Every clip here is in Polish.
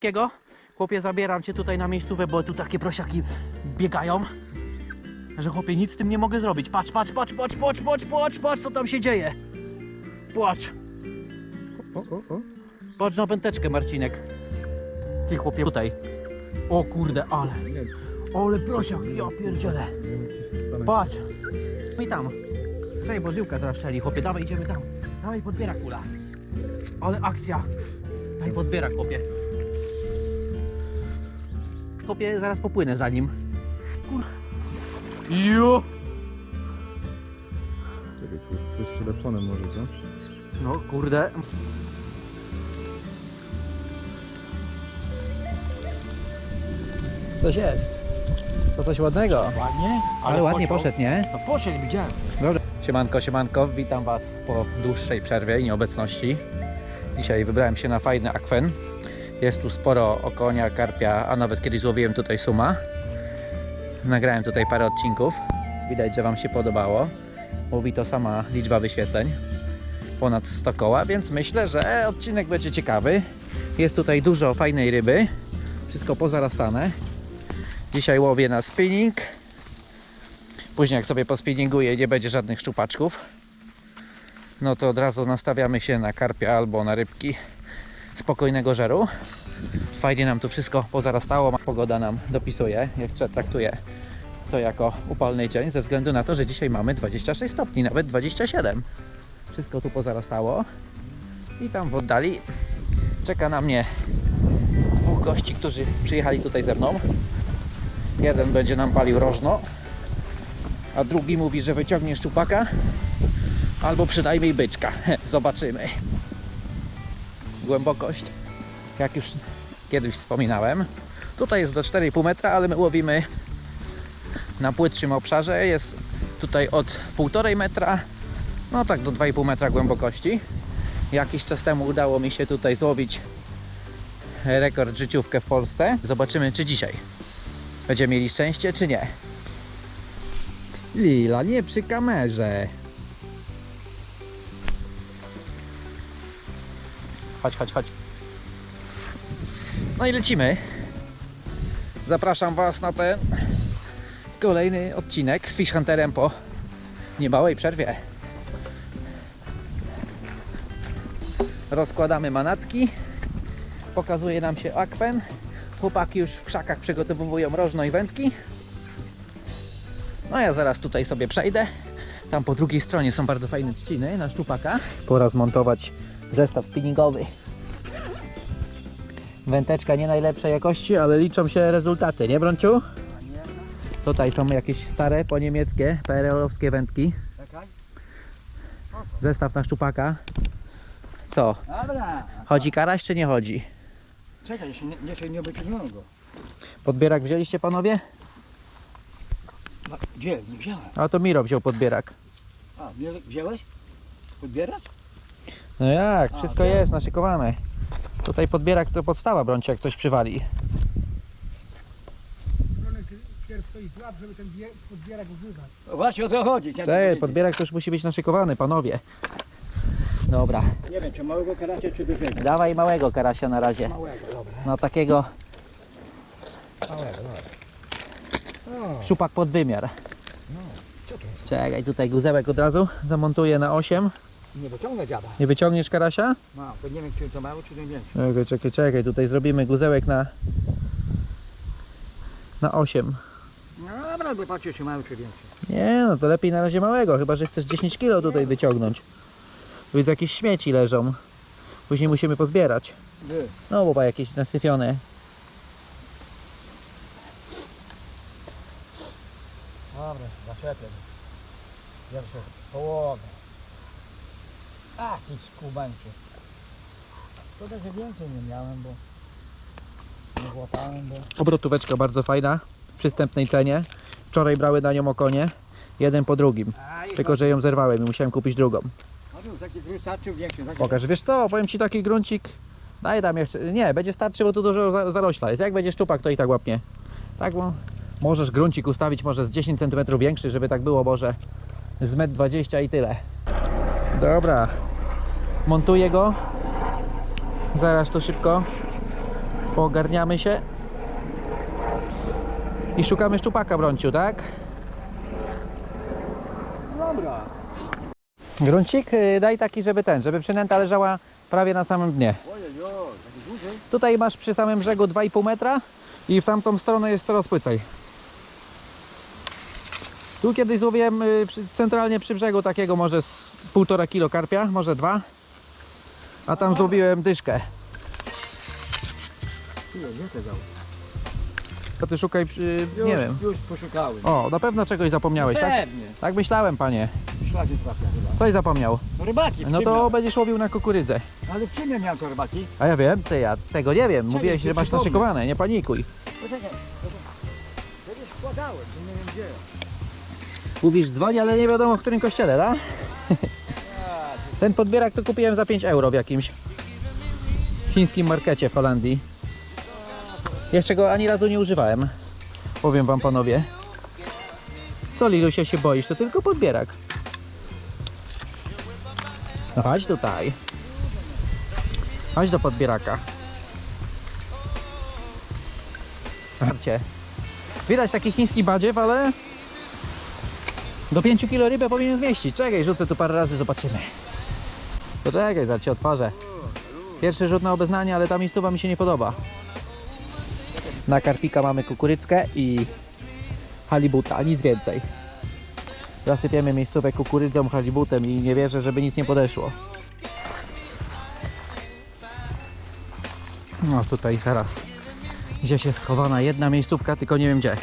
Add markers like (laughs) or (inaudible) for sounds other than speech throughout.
Kiego? Chłopie, zabieram cię tutaj na miejscówę, bo tu takie prosiaki biegają, że chłopie, nic z tym nie mogę zrobić. Patrz, patrz, patrz, patrz, patrz, patrz, patrz, patrz, co tam się dzieje. Patrz. O, o, o. Patrz na węteczkę, Marcinek. Ty chłopie, tutaj. O kurde, ale, ale prosiak, ja pierdzielę. Patrz. I tam. Czekaj, bo żyłka teraz strzeli. Chłopie, dawaj, idziemy tam. Dawaj, podbiera kula. Ale akcja. Daj, podbiera, chłopie. Chłopie, zaraz popłynę za nim. Kur... Jo! Czekaj, kur- coś z telefonem może, co? No, kurde. Coś jest. To coś ładnego. Ładnie? Ale, ładnie poszedł, nie? No poszedł, widziałem. Dobra. Siemanko, siemanko, witam Was po dłuższej przerwie i nieobecności. Dzisiaj wybrałem się na fajny akwen. Jest tu sporo okonia, karpia, a nawet kiedyś złowiłem tutaj suma. Nagrałem tutaj parę odcinków. Widać, że Wam się podobało. Mówi to sama liczba wyświetleń. Ponad 100 koła, więc myślę, że odcinek będzie ciekawy. Jest tutaj dużo fajnej ryby. Wszystko pozarastane. Dzisiaj łowię na spinning. Później jak sobie pospinninguję nie będzie żadnych szczupaczków, no to od razu nastawiamy się na karpia albo na rybki spokojnego żeru. Fajnie nam tu wszystko pozarastało, pogoda nam dopisuje, jeszcze traktuję to jako upalny dzień ze względu na to, że dzisiaj mamy 26 stopni, nawet 27. Wszystko tu pozarastało i tam w oddali czeka na mnie dwóch gości, którzy przyjechali tutaj ze mną. Jeden będzie nam palił rożno, a drugi mówi, że wyciągnie szczupaka albo przynajmniej byczka. (laughs) Zobaczymy. Głębokość, jak już kiedyś wspominałem, tutaj jest do 4,5 metra, ale my łowimy na płytszym obszarze. Jest tutaj od 1,5 metra, no tak do 2,5 metra głębokości. Jakiś czas temu udało mi się tutaj złowić rekord życiówkę w Polsce. Zobaczymy, czy dzisiaj będziemy mieli szczęście, czy nie. Lila, nie przy kamerze. Chodź, chodź, chodź. No i lecimy. Zapraszam Was na ten kolejny odcinek z Fish Hunterem po niemałej przerwie. Rozkładamy manatki. Pokazuje nam się akwen. Chłopaki już w krzakach przygotowują rożno i wędki. No ja zaraz tutaj sobie przejdę. Tam po drugiej stronie są bardzo fajne trzciny na szczupaka. Pora zmontować zestaw spinningowy. Węteczka nie najlepszej jakości, ale liczą się rezultaty, nie Brąciu? Tutaj są jakieś stare, po niemieckie, PRL-owskie wędki. Czekaj. Zestaw na szczupaka. Co? Dobra. Chodzi karaś czy nie chodzi? Czekaj, jeszcze nie, jeszcze nie wyciągnąłem go. Podbierak wzięliście panowie? No, Gdzie? Nie wziąłem. A to Miro wziął podbierak. A, wziąłeś? Podbierać? No jak, wszystko jest naszykowane. Tutaj podbierak to podstawa brącie, jak ktoś przywali. Pierw stoi złap, żeby ten bie- podbierak używać. No Właśnie o to chodzi. chciałem Ej, powiedzieć. podbierak to już musi być naszykowany, panowie. Dobra, Nie wiem, czy małego karasia, czy dużego. dawaj małego karasia na razie. Małego, dobra. No takiego Małego, dobra. O, szupak pod wymiar. co to jest? Czekaj, tutaj guzełek od razu zamontuję na 8. Nie wyciągnę dziada. Nie wyciągniesz karasia? Mam, to nie wiem, czy to mało, czy to większe. Czekaj, czekaj, czekaj, tutaj zrobimy guzełek na na 8. No dobra, bo patrzcie, czy mały, czy większy. Nie, no to lepiej na razie małego, chyba że chcesz 10 kg tutaj wyciągnąć. Tu jest jakieś śmieci leżą. Później musimy pozbierać. No bo jakieś nasyfione. Dobra, zaczepię. Się połowę. A, ty skubańczy. Szkoda, że więcej nie miałem, bo nie złapałem, bo... Obrotóweczka bardzo fajna, w przystępnej cenie. Wczoraj brały na nią okonie, jeden po drugim. A, i Tylko, że ją zerwałem i musiałem kupić drugą. Taki większy. Taki... Pokaż, wiesz co, powiem Ci taki gruncik. Daj tam jeszcze, nie, będzie starczy, bo tu dużo za- zarośla jest. Jak będzie szczupak, to i tak łapnie. Tak, bo możesz gruncik ustawić może z 10 cm większy, żeby tak było, może z 1,20 m i tyle. Dobra, montuję go. Zaraz to szybko Poogarniamy się. I szukamy szczupaka, Brąciu, tak? Dobra. Gruncik y, daj taki, żeby ten, żeby przynęta leżała prawie na samym dnie. Tutaj masz przy samym brzegu 2,5 metra i w tamtą stronę jest to rozpłycaj. Tu kiedyś złowiłem y, centralnie przy brzegu takiego może z 1,5 kilo karpia, może dwa. A tam złowiłem dyszkę. Ty, nie te dał. To ty szukaj przy, Już, nie wiem. Już poszukałem. O, na pewno czegoś zapomniałeś, tak? Pewnie. Tak myślałem, panie. Szlaki trafia chyba. Coś zapomniał. No rybaki, w No czym to miałem? będziesz łowił na kukurydzę. Ale w czym ja miałem to rybaki? A ja wiem, ty ja tego nie wiem. Mówiłeś, że masz przypomnę. naszykowane, nie panikuj. Poczekaj. Kiedyś wkładałem, to nie wiem gdzie. Mówisz dzwoni, ale nie wiadomo w którym kościele, da? Ten podbierak to kupiłem za 5 euro w jakimś chińskim markecie w Holandii. Jeszcze go ani razu nie używałem. Powiem wam panowie. Co Lilusia się boisz? To tylko podbierak. No chodź tutaj. Chodź do podbieraka. Patrzcie. Widać taki chiński badziew, ale do 5 kg rybę powinien zmieścić. Czekaj, rzucę tu parę razy, zobaczymy. Poczekaj, zaraz ci otworzę. Pierwszy rzut na obeznanie, ale ta miejscowa mi się nie podoba. Na karpika mamy kukuryckę i halibuta, nic więcej. Zasypiemy miejscówę kukurydzą, halibutem i nie wierzę, żeby nic nie podeszło. No tutaj zaraz gdzieś jest schowana jedna miejscówka, tylko nie wiem gdzie.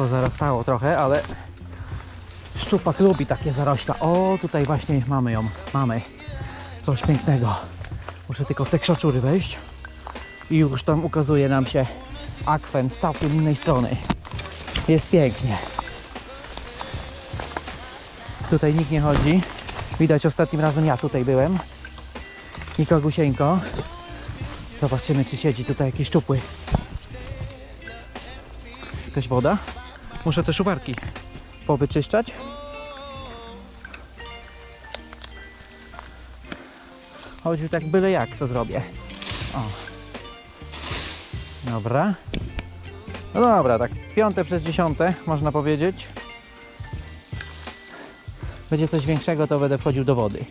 Pozarastało trochę, ale szczupak lubi takie zarośla. O, tutaj właśnie mamy ją. Mamy coś pięknego. Muszę tylko w te krzaczury wejść i już tam ukazuje nam się akwen z całkiem innej strony. Jest pięknie. Tutaj nikt nie chodzi. Widać ostatnim razem ja tutaj byłem. Nikogusieńko. Zobaczymy czy siedzi tutaj jakiś szczupły. Jakaś woda? Muszę te szuwarki powyczyszczać. Choćby tak byle jak to zrobię. O. Dobra. No dobra, tak piąte przez dziesiąte można powiedzieć. Będzie coś większego, to będę wchodził do wody.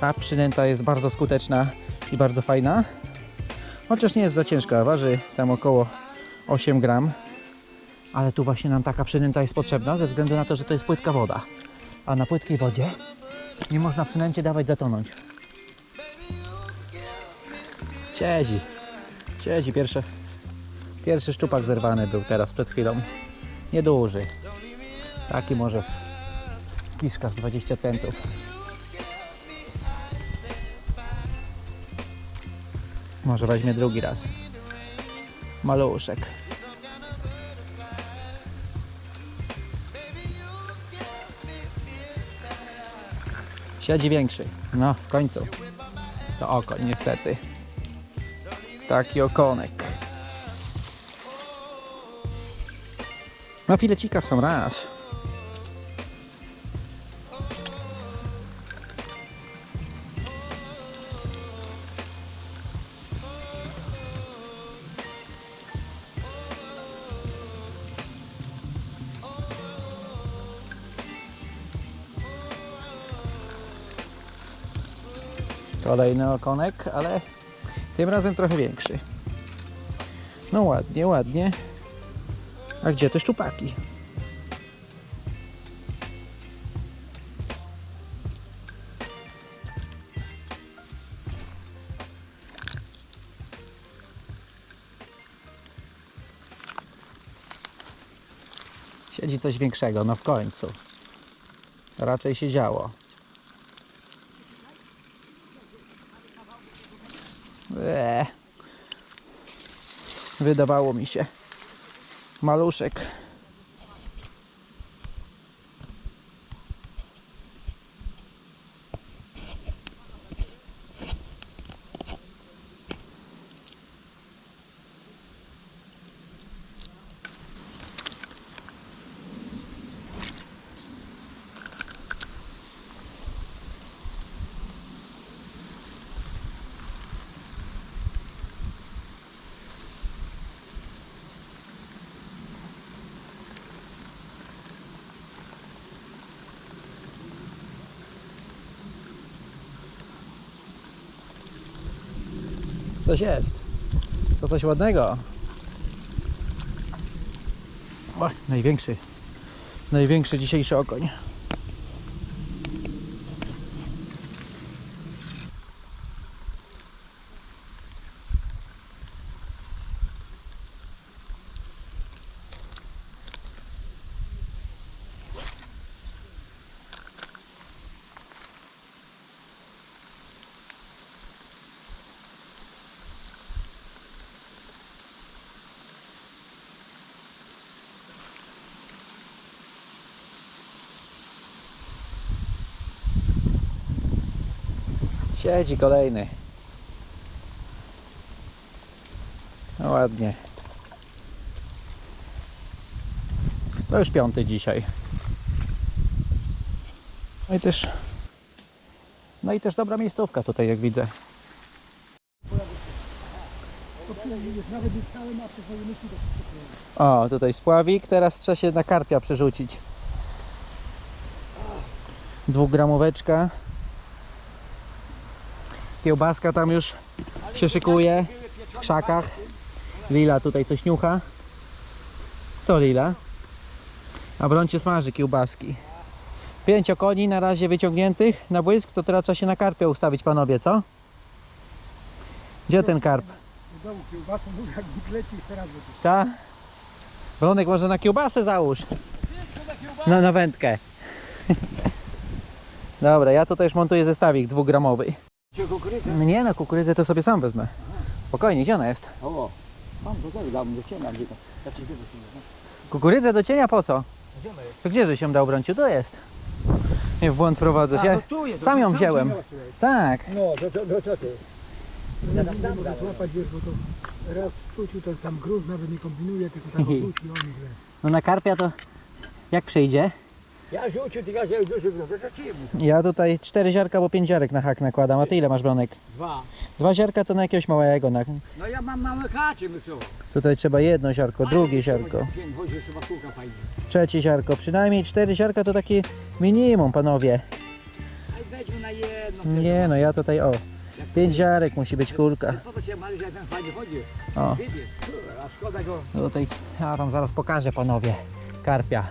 Ta przynęta jest bardzo skuteczna i bardzo fajna. Chociaż nie jest za ciężka, waży tam około 8 gram. Ale tu właśnie nam taka przynęta jest potrzebna ze względu na to, że to jest płytka woda. A na płytkiej wodzie nie można przynęcie dawać zatonąć. Siedzi. Siedzi. Pierwszy, pierwszy szczupak zerwany był teraz przed chwilą. Nieduży. Taki może z kiszka z 20 centów. Może weźmie drugi raz. Maluszek. Siedzi większy. No, w końcu. To oko, niestety. Taki okonek. Na filecika w sam raz. Kolejny okonek, ale tym razem trochę większy. No ładnie, ładnie. A gdzie te szczupaki? Siedzi coś większego, no w końcu. Raczej się działo. Wydawało mi się. Maluszek. Coś jest. To coś ładnego. O, największy. Największy dzisiejszy okoń. Siedzi kolejny. No ładnie. To już piąty dzisiaj. No i też. No i też dobra miejscówka tutaj, jak widzę. O, tutaj spławik. Teraz trzeba się na karpia przerzucić. Dwugramóweczka. Kiełbaska tam już się szykuje w krzakach. Lila tutaj coś niucha. Co Lila? A Brącie smaży kiełbaski. Pięć koni na razie wyciągniętych na błysk, to teraz trzeba się na karpia ustawić panowie, co? Gdzie ten karp? w domu kiełbasą, jak Bóg leci i teraz leci. Ta? Bronek może na kiełbasę załóż. Na, na wędkę. (laughs) Dobra, ja tutaj już montuję zestawik dwugramowy. Kukurydzę? Nie no, kukurydzę to sobie sam wezmę. Spokojnie, gdzie ona jest? O, to też dał mi do cienia, gdzie to? Znaczy, gdzie to się Kukurydzę do cienia po co? Gdzie ona jest? To gdzie się dał brąciu? Tu jest. Nie w błąd prowadzę się. to tu jest. Sam ją to wziąłem. wziąłeś tutaj. Tak. No, to, to, to, to ty. Ja Ja tam nie mogę dam, złapać, wiesz, bo to raz wrócił ten sam grunt, nawet nie kombinuje, tylko tak wróci on źle. No na karpia to jak przyjdzie? Ja rzucił, ty ja to ci mu. Ja tutaj cztery ziarka, bo pięć ziarek na hak nakładam. A ty ile masz bronek? Dwa. Dwa ziarka to na jakiegoś małego. Na... No ja mam małe chacie, my co? Tutaj trzeba jedno ziarko, drugie ziarko. Pięć, wozie chyba kółka fajnie. Trzecie ziarko, przynajmniej cztery ziarka to takie minimum, panowie. A weźmy na jedno. Nie no, ja tutaj o, pięć ziarek musi być kulka. Po to się Marysia ten fajnie chodzi. O, a szkoda go. no tutaj ja wam zaraz pokażę, panowie, karpia.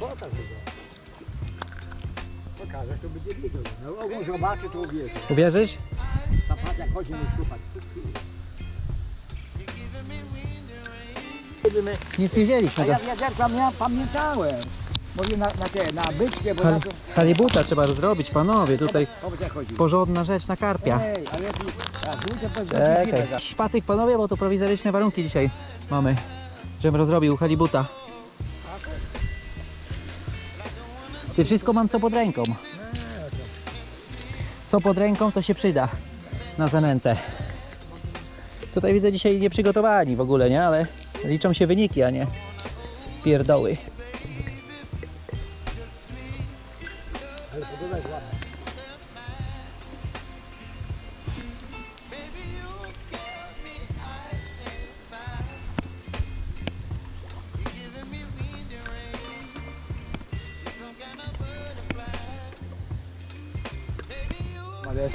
Pokaż go. Pokażesz, to będzie wiedział. No ogół zobaczy, to uwierzy. Uwierzysz? Ta chodzi mi szukać. Nic nie wzięliśmy. A To ja wiaderka miałem, pamiętałem. Mówię na, na te, na byczkę, bo hal, na to... halibuta trzeba zrobić, panowie, tutaj Powiedz jak chodzi. porządna rzecz na karpia. Ej, ale tu... Czekaj, szpatyk panowie, bo to prowizoryczne warunki dzisiaj mamy, żebym rozrobił halibuta. Czy wszystko mam co pod ręką? Co pod ręką to się przyda na zanętę. Tutaj widzę dzisiaj nieprzygotowani w ogóle, nie? Ale liczą się wyniki, a nie pierdoły.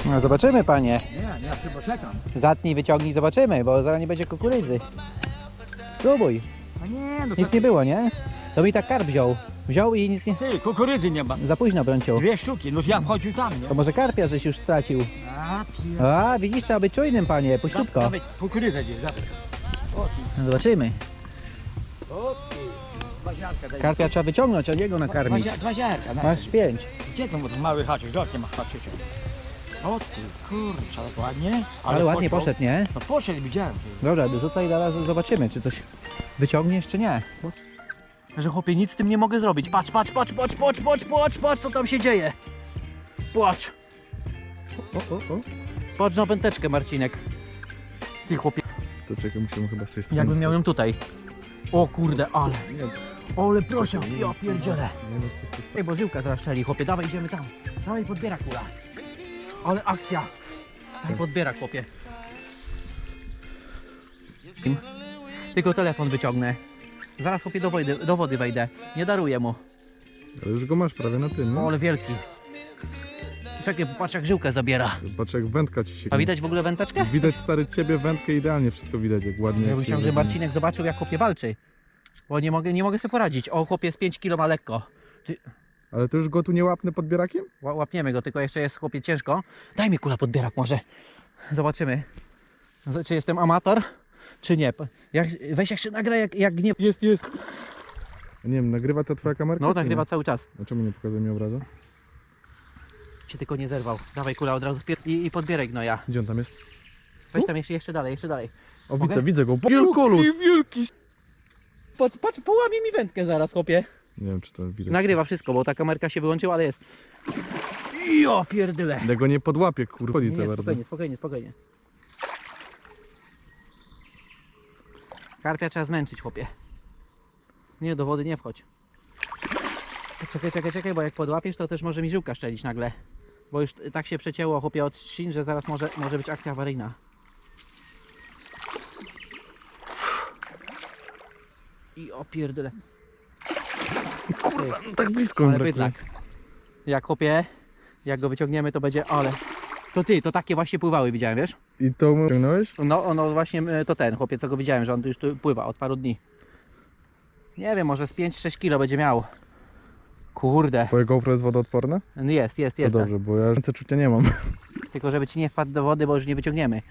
No zobaczymy panie. nie, nie, ja czekam. Zatnij, wyciągnij, zobaczymy, bo zaraz nie będzie kukurydzy. Spróbuj. A nie, no Nic nie było, nie? To mi tak karp wziął. Wziął i nic nie... Ty, kukurydzy nie ma. Za późno brącił. Dwie sztuki, no ja wchodził tam, nie? To może karpia żeś już stracił. A, pier... A, widzisz, trzeba być czujnym, panie, puściutko. Dawaj, Kukurydzę gdzieś, dawaj. O ty, No zobaczymy. o ty. Dwa ziarka daj. Karpia trzeba wyciągnąć, a nie go Dwa, nakarmić. dwa ziarka. Masz pięć. Gdzie to ten mały haczyk? Zobacz, nie ma haczyka. O ty, kurczę, ale ładnie. Ale ładnie poszedł, nie? No poszedł, widziałem. Dobra, tutaj zaraz zobaczymy, czy coś wyciągniesz, czy nie. Że chłopie, nic z tym nie mogę zrobić. Patrz, patrz, patrz, patrz, patrz, patrz, patrz, patrz, co tam się dzieje. Patrz. O, o, o. Patrz na węteczkę, Marcinek. Ty chłopie, To czekaj, musimy chyba z tej strony jakbym miał ją stać. tutaj. O kurde, ale, Nie, ale proszę, ja pierdzielę. Nie, no, to jest to sta- Ej, bo żyłka zaraz strzeli, chłopie, dawaj, idziemy tam. Dawaj, podbiera kula. Ale akcja. Dawaj, podbiera, chłopie. Tylko telefon wyciągnę. Zaraz, chłopie, do wody, do wody wejdę. Nie daruję mu. Ale już go masz prawie na tym, O, no? ale wielki. Czekaj, patrz jak żyłkę zabiera. Patrz jak wędka ci się... A widać w ogóle węteczkę? Widać stary ciebie, wędkę idealnie wszystko widać, jak ładnie... Ja jak bym się chciał, żeby wygląda. Marcinek zobaczył jak chłopie walczy. Bo nie mogę, nie mogę sobie poradzić. O, chłopie z 5 kg ma lekko. Ale to już go tu nie łapny podbierakiem? Ła- Łapniemy go, tylko jeszcze jest chłopie ciężko. Daj mi kula podbierak może. Zobaczymy. Z- Czy jestem amator, czy nie. Jak, weź jak się nagra, jak, jak nie... Jest, jest. Nie wiem, nagrywa ta twoja kamerka? No, czy nagrywa nie? cały czas. A czemu nie pokazuje mi obrazu? Się tylko nie zerwał. Dawaj kula od razu wpier- i, i podbieraj gnoja. Gdzie on tam jest? Weź tam jeszcze, jeszcze dalej, jeszcze dalej. O, Mogę? widzę, widzę go. Wielkolu! wielki. Patrz, patrz, połamie mi wędkę zaraz, chłopie. Nie wiem, czy to widać. Nagrywa wszystko, bo ta kamerka się wyłączyła, ale jest. Jo, pierdyle. Ja go nie podłapię, kurwa. Chodzi Nie, to nie, bardzo. spokojnie, spokojnie, spokojnie. Karpia trzeba zmęczyć, chłopie. Nie, do wody nie wchodź. Czekaj, czekaj, czekaj, bo jak podłapiesz, to też może mi żyłka szczelić nagle. Bo już tak się przecięło, chłopie, od trzcin, że zaraz może, może być akcja awaryjna. I o pierdyle. Kurwa, no tak blisko Ale brakuje. bydlak. Jak chłopie, jak go wyciągniemy, to będzie, ale... To ty, to takie właśnie pływały, widziałem, wiesz? I to ciągnąłeś? No, no właśnie e, to ten chłopiec, co go widziałem, że on tu już tu pływa od paru dni. Nie wiem, może z 5-6 kilo będzie miał. Kurde, Twoje GoPro jest wodoodporne? No jest, jest, To jest. tak. dobrze, bo ja ręce czucia nie mam. (laughs) Tylko żeby ci nie wpadł do wody, bo już nie wyciągniemy.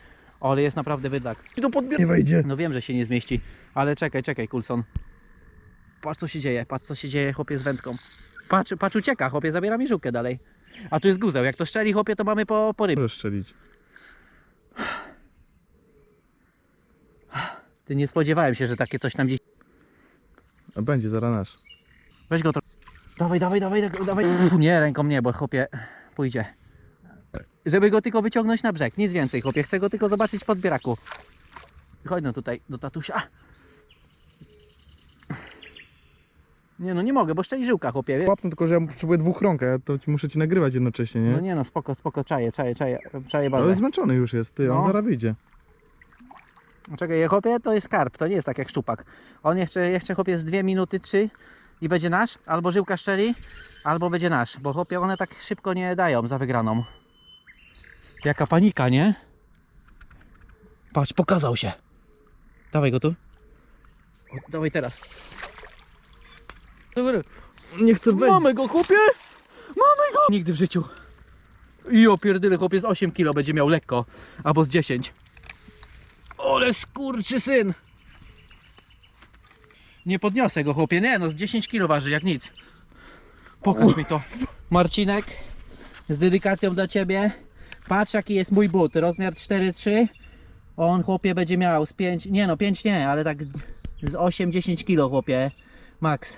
Ale jest naprawdę wydlak. I to podbier... Nie wejdzie. No wiem, że się nie zmieści, ale czekaj, czekaj, Coulson. Patrz co się dzieje, patrz co się dzieje, chłopie z wędką. Patrz, patrz ucieka, chłopie, zabiera mi żółkę dalej. A tu jest guzeł, jak to szczeli, chłopie, to mamy po, po rybie. Możesz strzelić. Ty nie spodziewałem się, że takie coś tam gdzieś... A będzie, zaraz nasz. Weź go to. Dawaj, dawaj, dawaj, dawaj. Nie, ręką nie, bo chłopie pójdzie. Żeby go tylko wyciągnąć na brzeg, nic więcej, chłopie. Chcę go tylko zobaczyć w podbieraku. Chodź no tutaj, do tatusia. Nie no, nie mogę, bo szczeli żyłka, chłopie. Łapno tylko, że ja potrzebuję dwóch rąk, a ja to ci muszę ci nagrywać jednocześnie, nie? No nie no, spoko, spoko, czaję, czaję, czaję, czaję Ale bazę. zmęczony już jest, ty, No. on zaraz wyjdzie. Czekaj, chłopie, to jest karp, to nie jest tak jak szczupak. On jeszcze, jeszcze chłopie z dwie minuty, trzy i będzie nasz, albo żyłka szczeli, albo będzie nasz, bo chłopie one tak szybko nie dają za wygraną. Jaka panika, nie? Patrz, pokazał się. Dawaj go tu. O, dawaj teraz. Dobra. Nie chcę wejść. Mamy go, chłopie! Mamy go! Nigdy w życiu. I opierdyle, chłopie z 8 kilo będzie miał lekko. Albo z 10. Ole skurczy syn! Nie podniosę go, chłopie. Nie, no z 10 kilo waży, jak nic. Pokaż mi to. Marcinek, z dedykacją dla ciebie. Patrz jaki jest mój but. Rozmiar 4,3. On, chłopie, będzie miał z 5, nie no 5 nie, ale tak z 8-10 kilo, chłopie. Max.